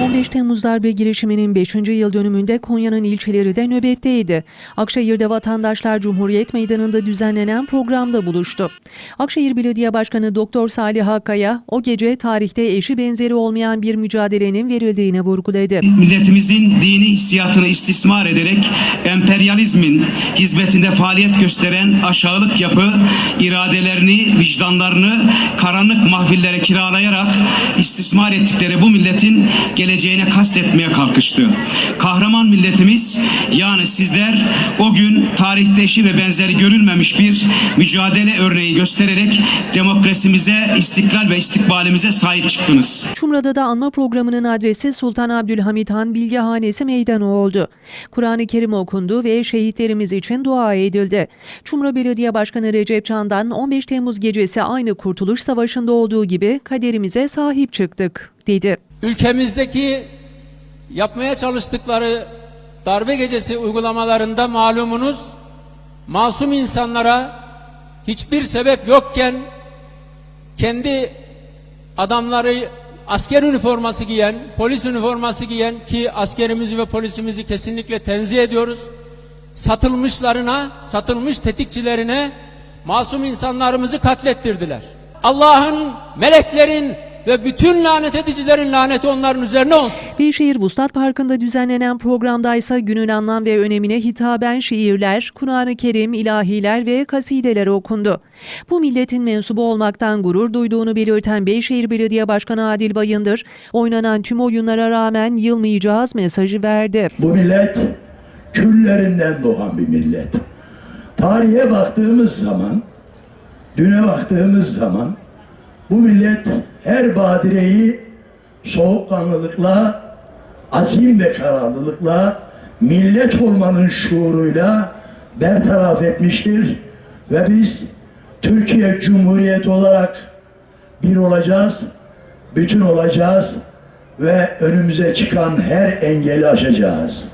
15 Temmuz darbe girişiminin 5. yıl dönümünde Konya'nın ilçeleri de nöbetteydi. Akşehir'de vatandaşlar Cumhuriyet Meydanı'nda düzenlenen programda buluştu. Akşehir Belediye Başkanı Doktor Salih Akkaya o gece tarihte eşi benzeri olmayan bir mücadelenin verildiğini vurguladı. milletimizin dini hissiyatını istismar ederek emperyalizmin hizmetinde faaliyet gösteren aşağılık yapı iradelerini, vicdanlarını karanlık mahfillere kiralayarak istismar ettikleri bu milletin geleceğine kastetmeye kalkıştı. Kahraman milletimiz yani sizler o gün tarihte eşi ve benzeri görülmemiş bir mücadele örneği göstererek demokrasimize, istiklal ve istikbalimize sahip çıktınız. Çumra'da da anma programının adresi Sultan Abdülhamit Han Bilgehanesi Meydanı oldu. Kur'an-ı Kerim okundu ve şehitlerimiz için dua edildi. Çumra Belediye Başkanı Recep Can'dan 15 Temmuz gecesi aynı Kurtuluş Savaşı'nda olduğu gibi kaderimize sahip çıktık dedi. ülkemizdeki yapmaya çalıştıkları darbe gecesi uygulamalarında malumunuz masum insanlara hiçbir sebep yokken kendi adamları asker üniforması giyen, polis üniforması giyen ki askerimizi ve polisimizi kesinlikle tenzih ediyoruz. Satılmışlarına, satılmış tetikçilerine masum insanlarımızı katlettirdiler. Allah'ın, meleklerin ve bütün lanet edicilerin laneti onların üzerine olsun. Beyşehir Vuslat Parkı'nda düzenlenen programda ise günün anlam ve önemine hitaben şiirler, Kur'an-ı Kerim, ilahiler ve kasideler okundu. Bu milletin mensubu olmaktan gurur duyduğunu belirten Beyşehir Belediye Başkanı Adil Bayındır, oynanan tüm oyunlara rağmen yılmayacağız mesajı verdi. Bu millet küllerinden doğan bir millet. Tarihe baktığımız zaman, düne baktığımız zaman bu millet her badireyi soğukkanlılıkla, azim ve kararlılıkla, millet olmanın şuuruyla bertaraf etmiştir. Ve biz Türkiye Cumhuriyeti olarak bir olacağız, bütün olacağız ve önümüze çıkan her engeli aşacağız.